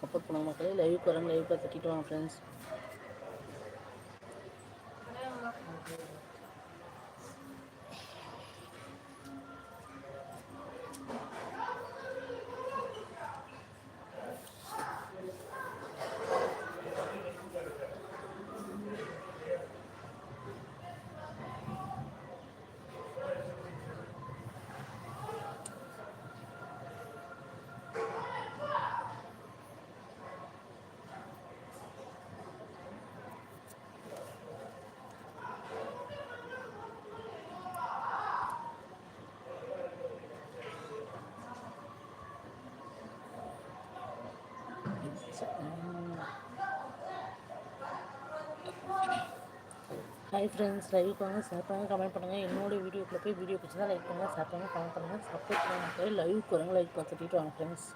Support பண்ணுங்க மக்களே. Live வரேன் லைவ் தட்டிட்டு வாங்க ஃப்ரெண்ட்ஸ் ஹாய் ஃப்ரெண்ட்ஸ் லைக் பண்ணுங்கள் ஷேர் பண்ணுங்கள் கமெண்ட் பண்ணுங்கள் என்னோடய வீடியோக்குள்ளே போய் வீடியோ பிடிச்சா லைக் பண்ணுங்கள் ஷேர் பண்ணுங்கள் கமெண்ட் பண்ணுங்கள் சப்போர்ட் பண்ணுங்கள் லைவ் வரங்க லைக் பார்த்துட்டு வாங்க ஃப்ரெண்ட்ஸ்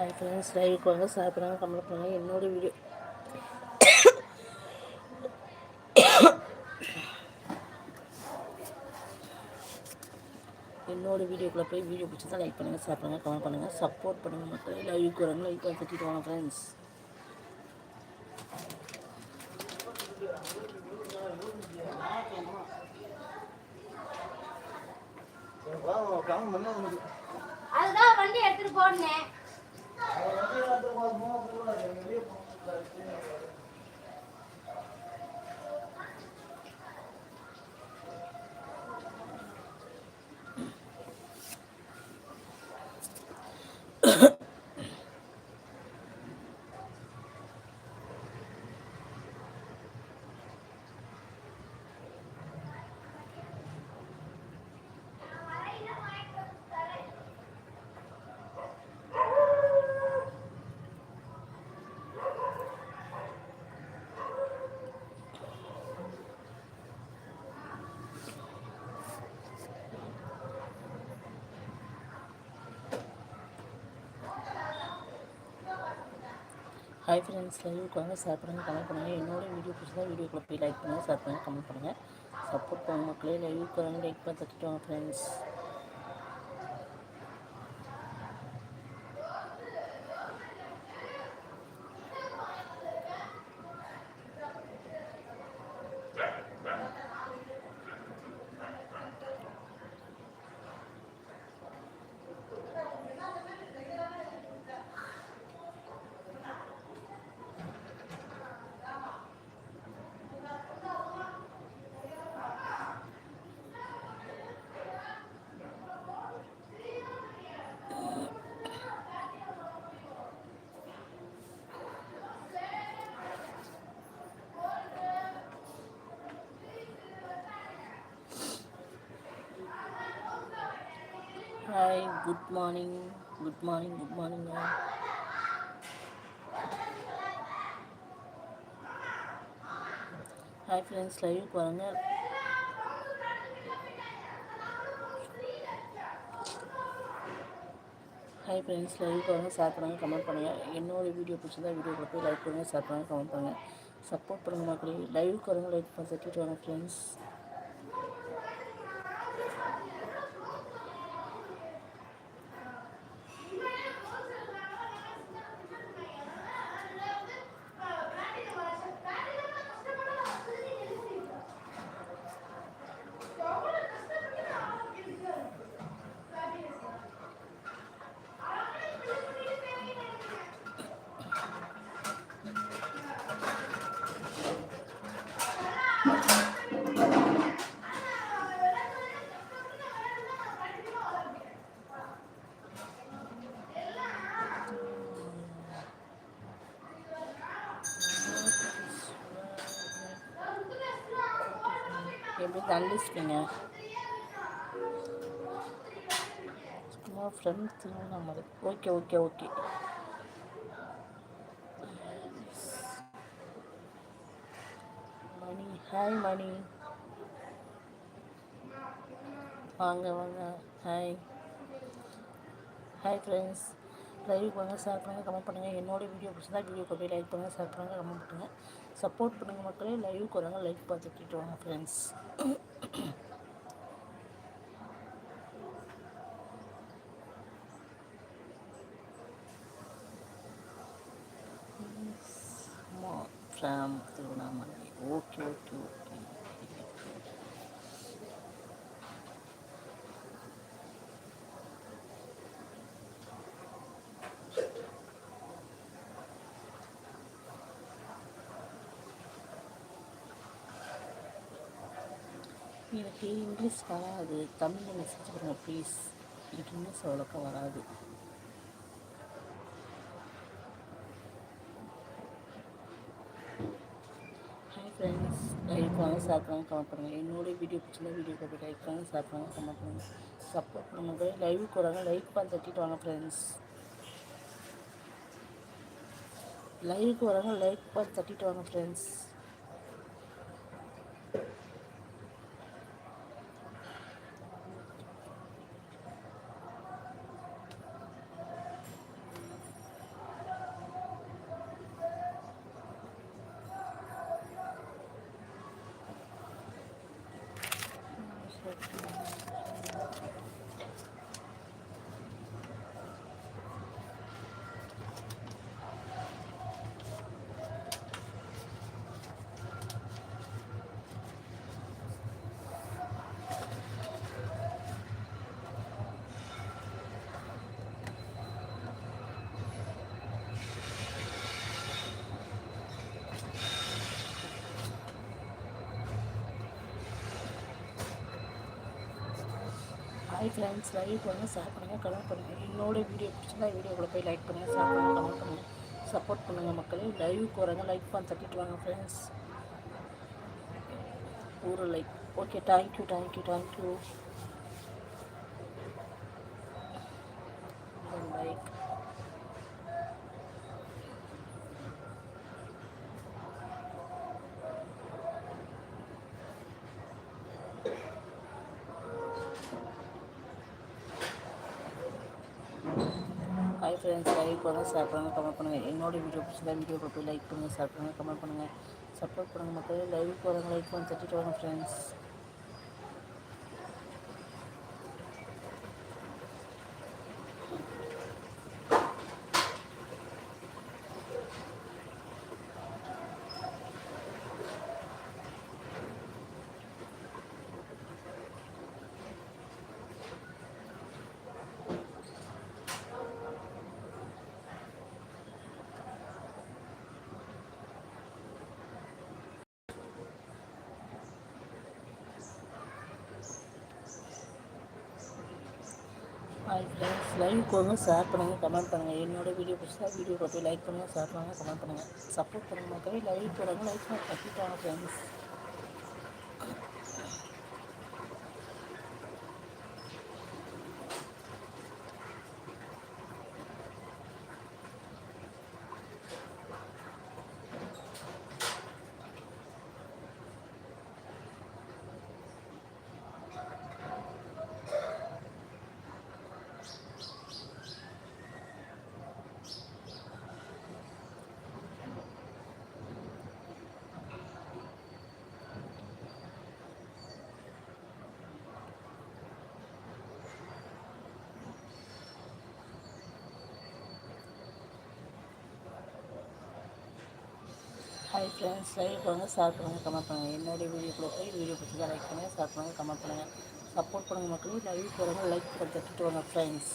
ஹாய் ஃப்ரெண்ட்ஸ் லைவ் வாங்க ஷேர் கமெண்ட் பண்ணுங்கள் என்னோட வீடியோ என்னோட வீடியோக்குள்ள போய் வீடியோ பிடிச்சதா லைக் பண்ணுங்கள் சாப்பிடுங்க கமெண்ட் பண்ணுங்கள் சப்போர்ட் பண்ணுங்கள் மக்கள். லைவ் வரங்க லைக் பார்த்துட்டு வாங்க ஃப்ரெண்ட்ஸ் ஹாய் ஃப்ரெண்ட்ஸ் லைவ் வாங்க ஷேர் பண்ணுங்கள் கமெண்ட் பண்ணுங்கள் என்னோட வீடியோ பிடிச்சதா வீடியோக்குள்ளே போய் லைக் பண்ணுங்கள் ஷேர் பண்ணுங்கள் கமெண்ட் பண்ணுங்கள் சப்போர்ட் பண்ண மக்களே லைவ் வரங்க லைக் பார்த்துட்டு வாங்க friends hi good morning good morning good morning hi friends live பாருங்க ஹாய் ஃப்ரெண்ட்ஸ் லைவ் பாருங்க ஷேர் பண்ணுங்கள் கமெண்ட் பண்ணுங்கள் என்னோடய வீடியோ பிடிச்சிருந்தா வீடியோ போய் லைக் பண்ணுங்கள் ஷேர் பண்ணுங்கள் கமெண்ட் பண்ணுங்கள் சப்போர்ட் பண்ணுங்கள் மக்களே. லைவ் பாருங்கள் லைக் பார்த்துட்டு வாங்க ஃப்ரெண்ட்ஸ் எப்படி அன்லிஸ்டிங்க சும்மா friends Tiruvannamalai okay okay okay Mani hi Mani. வாங்க வாங்க. ஹாய் ஹாய் ஃப்ரெண்ட்ஸ் லைவ் பண்ணுங்க ஷேர் பண்ணுங்கள் கமெண்ட் பண்ணுங்கள் என்னோட வீடியோ பிடிச்சிருந்தா வீடியோ போய் லைக் பண்ணுங்கள் ஷேர் பண்ணுங்கள் கமெண்ட் பண்ணுங்கள் சப்போர்ட் பண்ணுங்கள் மக்களே. லைவ் வராங்க லைக் பார்த்துக்கிட்டு வாங்க friends from Tiruvannamalai okay okay okay எனக்கு இங்கிலீஷ் வராது தமிழில் மெசேஜ் பண்ணுங்க ப்ளீஸ் எனக்கு இங்கிலீஷ் அவ்வளோக்கா வராது. ஹாய் ஃப்ரெண்ட்ஸ் லைக் வாங்க ஷேர் பண்ணுங்க கமெண்ட் பண்ணுங்கள் என்னோட வீடியோ பிடிச்சிருந்தா வீடியோ போட்டு லைக் பண்ணுங்கள் ஷேர் பண்ணுங்க கமெண்ட் பண்ணுங்கள் சப்போர்ட் பண்ணுங்க லைவுக்கு வராங்க லைக் பண்ண தட்டிட்டு வாங்க ஃப்ரெண்ட்ஸ் லைவுக்கு வராங்க லைக் பண்ணி தட்டிட்டு வாங்க ஃப்ரெண்ட்ஸ் ஃப்ரெண்ட்ஸ் லைக் பண்ணுங்கள் ஷேர் பண்ணுங்கள் கமெண்ட் பண்ணுங்கள் என்னோட வீடியோ பிடிச்சிருந்தா வீடியோவில் போய் லைக் பண்ணுங்கள் ஷேர் பண்ணுங்கள் கமெண்ட் பண்ணுங்கள் சப்போர்ட் பண்ணுங்கள் மக்களே. லைவுக்கு வரங்க லைக் பண்ண தட்டிட்டு வாங்க ஃப்ரெண்ட்ஸ் ஒரு like okay thank you thank you thank you like hi friends like பண்ணுங்கள் ஷேர் பண்ணுங்கள் கமெண்ட் பண்ணுங்கள் என்னோட வீடியோ பிடிச்சதா வீடியோ போய் லைக் பண்ணுங்கள் ஷேர் பண்ணுங்கள் கமெண்ட் பண்ணுங்கள் சப்போர்ட் பண்ணுங்கள் மக்களே. லைவுக்கு வரவங்க லைக் பண்ணி தட்டிட்டு வாங்க ஃப்ரெண்ட்ஸ் ஹாய் ஃப்ரெண்ட்ஸ் லைக் பண்ணுங்கள் ஷேர் பண்ணுங்கள் கமெண்ட் பண்ணுங்கள் என்னோட வீடியோ பிடிச்சா வீடியோ பார்த்து லைக் பண்ணுங்கள் ஷேர் பண்ணுங்கள் கமெண்ட் பண்ணுங்கள் சப்போர்ட் பண்ணுங்கள் மக்களே லைக் பண்ணுங்கள் லைக் பண்ணி கட்டிட்டாங்க ஃப்ரெண்ட்ஸ் ஹாய் ஃப்ரெண்ட்ஸ் லைக் வாங்க ஷேர் பண்ணுங்கள் கமெண்ட் பண்ணுங்கள் என்னோட வீடியோக்குள்ள போய் வீடியோ பிடிச்சதா லைக் பண்ணுங்கள் ஷேர் பண்ணுங்கள் கமெண்ட் பண்ணுங்கள் சப்போர்ட் பண்ணுங்கள் மக்களும் லைவ் போகிறவங்க லைக் பண்ணி வாங்க ஃப்ரெண்ட்ஸ்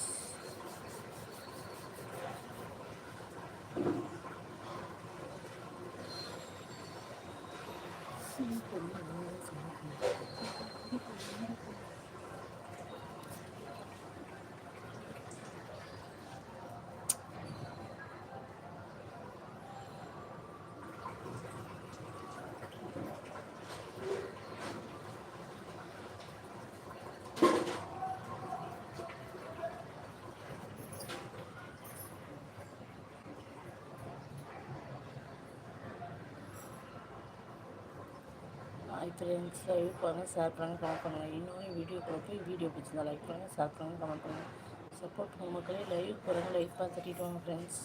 ஃப்ரெண்ட்ஸ் லைவ் பாருங்கள் ஷேர் பண்ணுங்கள் கமெண்ட் பண்ணுங்கள் வீடியோ வீடியோக்குள்ள போய் வீடியோ பிடிச்சிருந்தா லைக் பண்ணுங்கள் ஷேர் பண்ணுங்கள் கமெண்ட் பண்ணுங்கள் சப்போர்ட் பண்ணுங்க மக்களே லைவ் பாருங்கள் லைஃப் பார்த்துட்டு வாங்க ஃப்ரெண்ட்ஸ்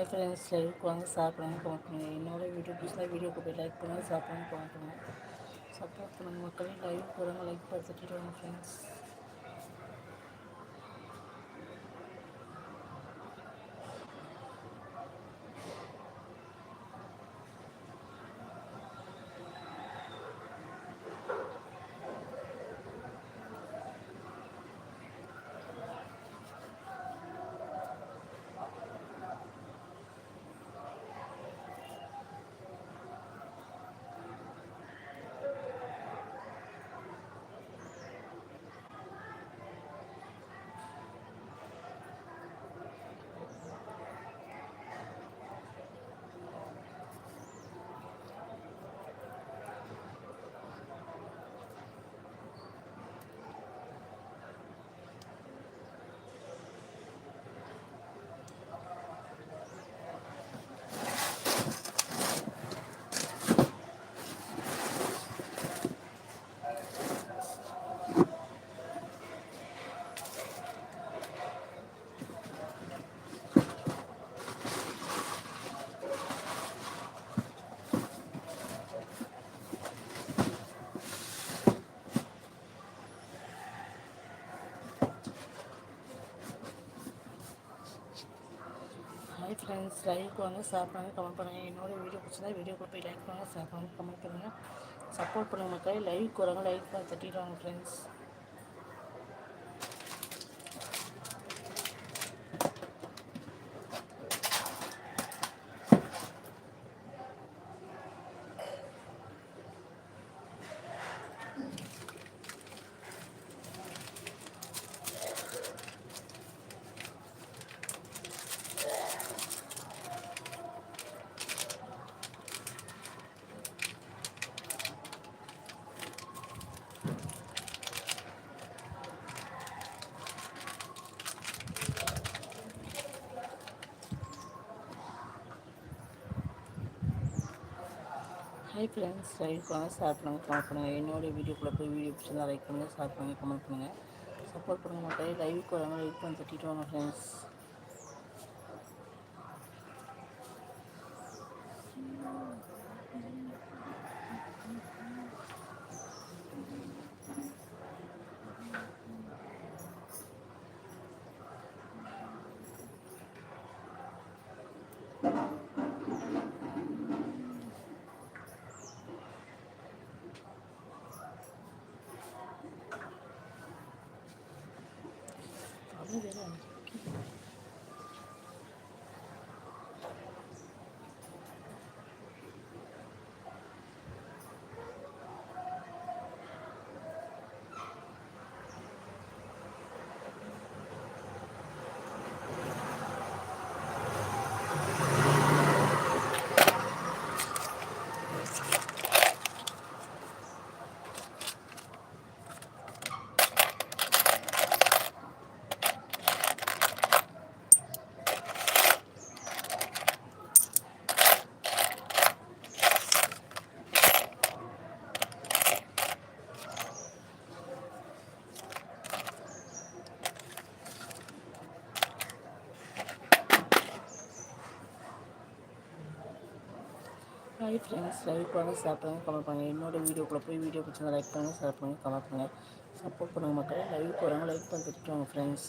ஹாய் ஃப்ரெண்ட்ஸ் லைவுக்கு வாங்க சாப்பிடுங்க கமெண்ட் பண்ணுங்கள் என்னோட வீடியோ பிடிச்சா வீடியோக்கு போய் லைக் பண்ணுங்கள் சாப்பிடுங்க கமெண்ட் பண்ணுங்கள் சப்போர்ட் பண்ணுங்கள் மக்களே லைவ் போகிறாங்க லைக் பார்த்துட்டு வாங்க ஃப்ரெண்ட்ஸ் ஹாய் ஃப்ரெண்ட்ஸ் லைக் வாங்க சாப்பிடுங்க கமெண்ட் பண்ணுங்கள் என்னோட வீடியோ பிடிச்சிருந்தா கூட போய் லைக் பண்ணுங்கள் ஷேர் பண்ணுங்கள் கமெண்ட் பண்ணுங்கள் சப்போர்ட் பண்ணுங்கள் மக்களே லைக் வராங்க லைக் பண்ணி தட்டிடுவாங்க ஃப்ரெண்ட்ஸ் ஹாய் ஃப்ரெண்ட்ஸ் லைக் பண்ணுங்கள் ஷேர் பண்ணுங்கள் கமெண்ட் பண்ணுங்கள் என்னோட வீடியோக்குள்ளே போய் வீடியோ பிடிச்சிருந்தா லைக் பண்ணுங்கள் ஷேர் பண்ணுங்கள் கமெண்ட் பண்ணுங்கள் சப்போர்ட் பண்ணுங்கள் மக்களே லைவுக்கு வராங்க லைக் பண்ணி தட்டிட்டு வாங்க ஃப்ரெண்ட்ஸ் ஃப்ரெண்ட்ஸ் லைக் பண்ணுங்கள் ஷேர் பண்ணுங்கள் கமெண்ட் பண்ணுங்கள் என்னோட வீடியோக்குள்ளே போய் வீடியோ பிடிச்சிருந்தா லைக் பண்ணுங்கள் ஷேர் பண்ணுங்கள் கமெண்ட் பண்ணுங்கள் சப்போர்ட் பண்ணுங்கள் மக்கள். லைவ் போகிறாங்க லைக் பண்ணிட்டு வாங்க ஃப்ரெண்ட்ஸ்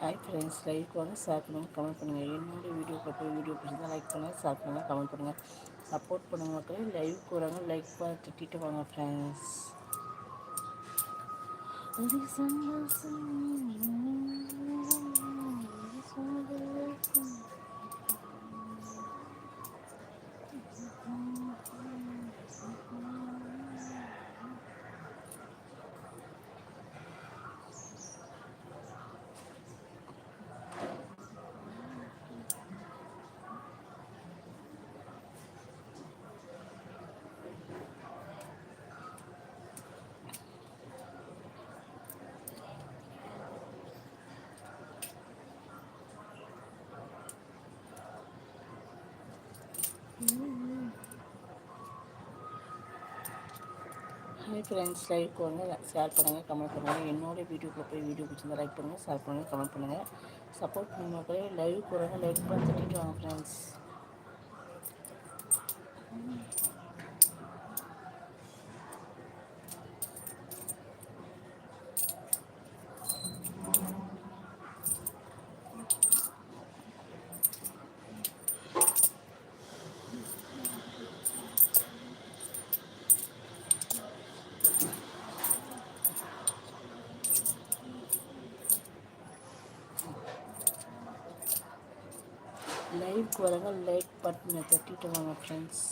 ஹாய் ஃப்ரெண்ட்ஸ் லைக் வாங்க ஷேர் பண்ணுங்கள் கமெண்ட் பண்ணுங்கள் என்னோட வீடியோ பார்த்து வீடியோ பிடிச்சிருந்தா லைக் பண்ணுங்கள் ஷேர் பண்ணுங்கள் கமெண்ட் பண்ணுங்கள் சப்போர்ட் பண்ணுங்க மக்களே. லைவ் கூறாங்க லைக் பார்த்து திட்டிட்டு வாங்க ஃப்ரெண்ட்ஸ் ஹாய் ஃப்ரெண்ட்ஸ் லைக் வாங்க ஷேர் பண்ணுங்கள் கமெண்ட் பண்ணுங்கள் என்னோடய வீடியோக்குள்ளே போய் வீடியோ பிடிச்சிருந்தா லைக் பண்ணுங்கள் ஷேர் பண்ணுங்கள் கமெண்ட் பண்ணுங்கள் சப்போர்ட் பண்ணி மக்களே. லைவ் போகிறாங்க லைக் பண்ணி திட்டிட்டு வாங்க ஃப்ரெண்ட்ஸ் வரங்க வரவங்க லைக் பட்டனை தட்டிட்டு வாங்க friends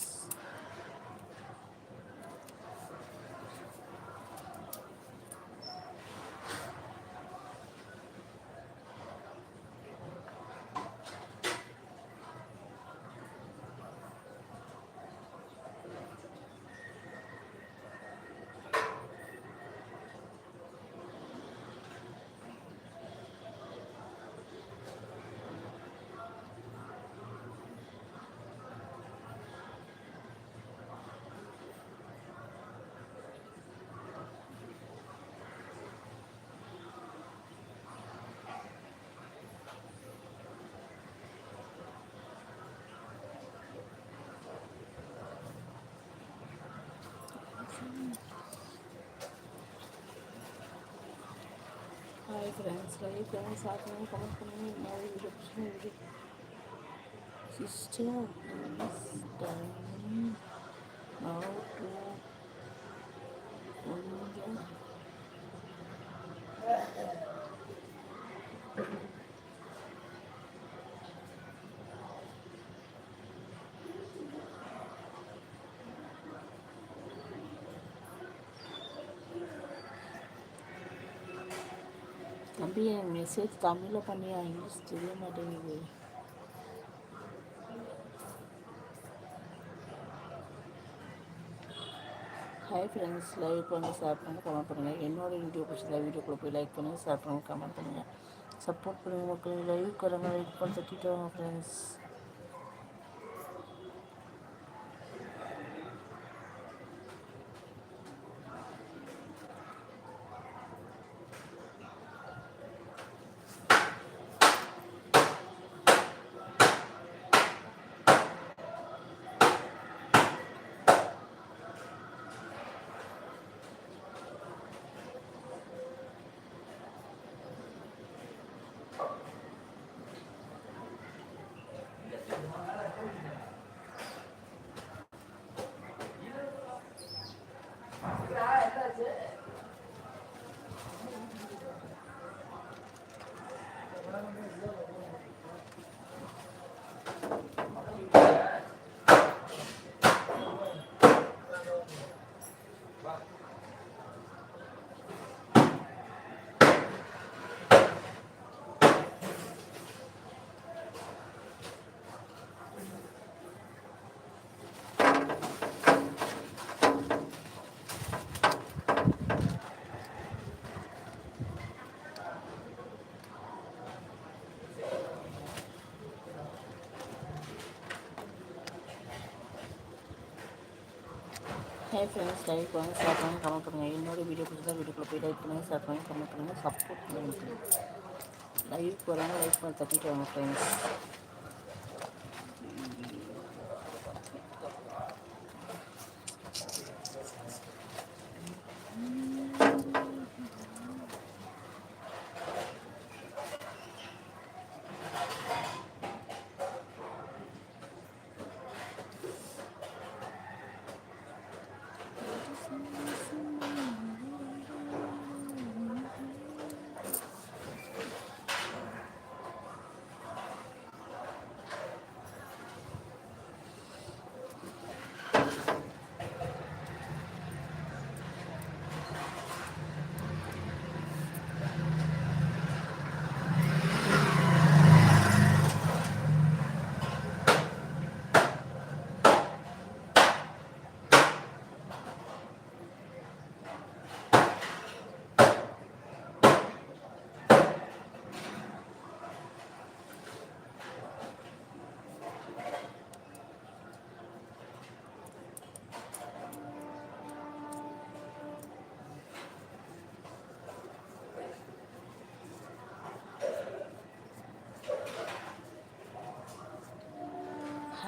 hi friends like friends ஆகணும் கமெண்ட் கமெண்ட் இந்த மாதிரி வீடியோ பிடிச்சிருந்தா வீடியோ சிஸ்டர் தம்பி என் மெசேஜ் தமிழில் பண்ணியா இங்கிலீஷ் தெரிய மாட்டேங்குது. ஹாய் ஃப்ரெண்ட்ஸ் லைவ் பண்ணுங்கள் ஷேர் பண்ணுங்கள் கமெண்ட் பண்ணுங்கள் என்னோட வீடியோ பிடிச்சதா வீடியோக்குள்ளே போய் லைக் பண்ணுங்கள் ஷேர் பண்ணுங்கள் கமெண்ட் பண்ணுங்கள் சப்போர்ட் பண்ணுங்கள் மக்கள். லைவ் வரங்க லைக் பண்ணி தட்டிட்டு வாங்க ஃப்ரெண்ட்ஸ் ஹே ஃப்ரெண்ட்ஸ் லைக் வாங்க ஷேர் பண்ணுங்கள் கமெண்ட் பண்ணுங்கள் என்னோட வீடியோ பிடிச்சா வீடியோக்குள்ளே போய் லைக் பண்ணுங்கள் ஷேர் பண்ணுங்கள் கமெண்ட் பண்ணுங்கள் சப்போர்ட் பண்ணுங்கள் லைவ் போகிறாங்க லைக் பண்ணி தட்டிட்டு வாங்க ஃப்ரெண்ட்ஸ்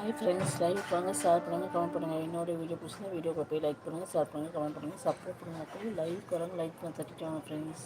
ஹாய் ஃப்ரெண்ட்ஸ் லைக் பண்ணுங்கள் ஷேர் பண்ணுங்கள் கமெண்ட் பண்ணுங்கள் என்னோட வீடியோ பிடிச்சிங்கன்னா வீடியோக்கு போய் லைக் பண்ணுங்கள் ஷேர் பண்ணுங்கள் கமெண்ட் பண்ணுங்கள் சப்போர்ட் பண்ணுங்கள் போய் லைக் வராங்க லைக் பண்ண தட்டிட்டு வாங்க ஃப்ரெண்ட்ஸ்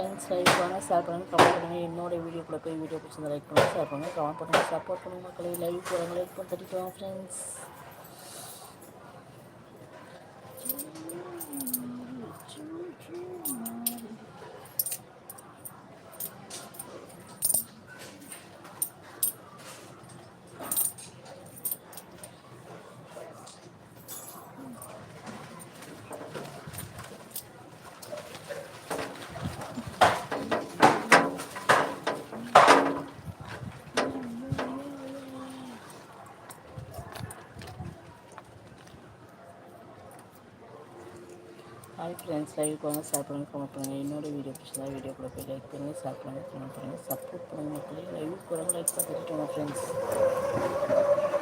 ஃப்ரெண்ட்ஸ் லைக் பண்ணுங்கள் ஷேர் பண்ணுங்கள் கமெண்ட் பண்ணுங்கள் என்னோட வீடியோக்குள்ளே போய் வீடியோ பிடிச்சிருந்தா லைக் பண்ணுங்கள் ஷேர் பண்ணுங்கள் கமெண்ட் பண்ணுங்கள் சப்போர்ட் பண்ணுங்கள் மக்களை. லைக் போகிறாங்க லைக் பண்ணி தட்டிட்டு வாங்க ஃப்ரெண்ட்ஸ் ஹாய் ஃப்ரெண்ட்ஸ் லைக் வாங்க ஷேர் பண்ணுங்கள் கமெண்ட் பண்ணுங்கள் என்னோட வீடியோ பிடிச்சதா வீடியோ கூட போய் லைக் பண்ணுங்கள் ஷேர் பண்ணுங்கள் கமெண்ட் பண்ணுங்கள் சப்போர்ட் பண்ணுங்கள் மக்களே லைவ் கூட லைக் பார்த்துட்டு friends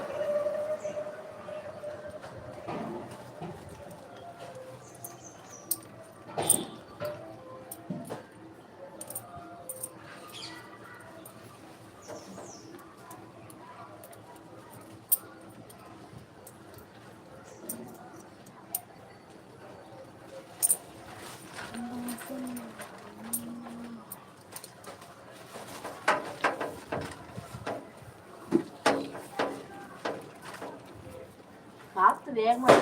leer más.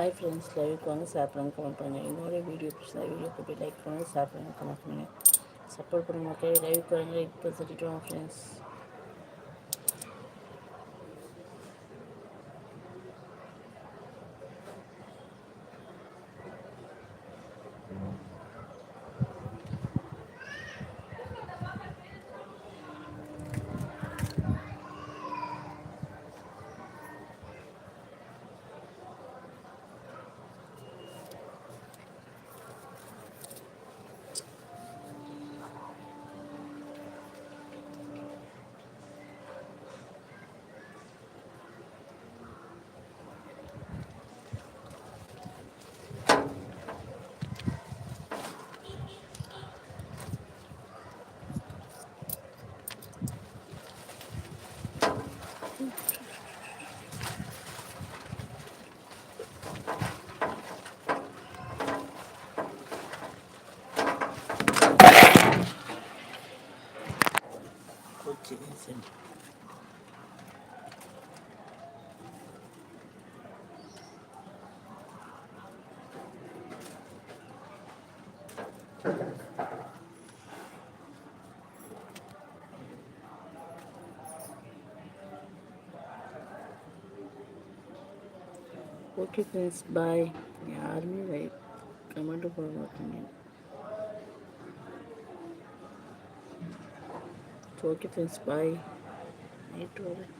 Hi friends லைவுக்கு வாங்க ஷேர் பண்ணுங்கள் கமெண்ட் பண்ணுங்கள் என்னோட வீடியோ பிடிச்சா வீடியோக்கு போய் லைக் பண்ணுங்கள் ஷேர் பண்ணுங்கள் கமெண்ட் பண்ணுங்கள் சப்போர்ட் பண்ணுங்க மக்களே லைவ் பாருங்கள் இப்போ சொல்லிட்டு வாங்க ஃப்ரெண்ட்ஸ் ஓகே ஃப்ரெண்ட்ஸ் பாய் யாருமே லைக் கமெண்ட்டும் போட மாட்டீங்க ஓகே ஃப்ரெண்ட்ஸ் பாய் நைட்டு வரேன்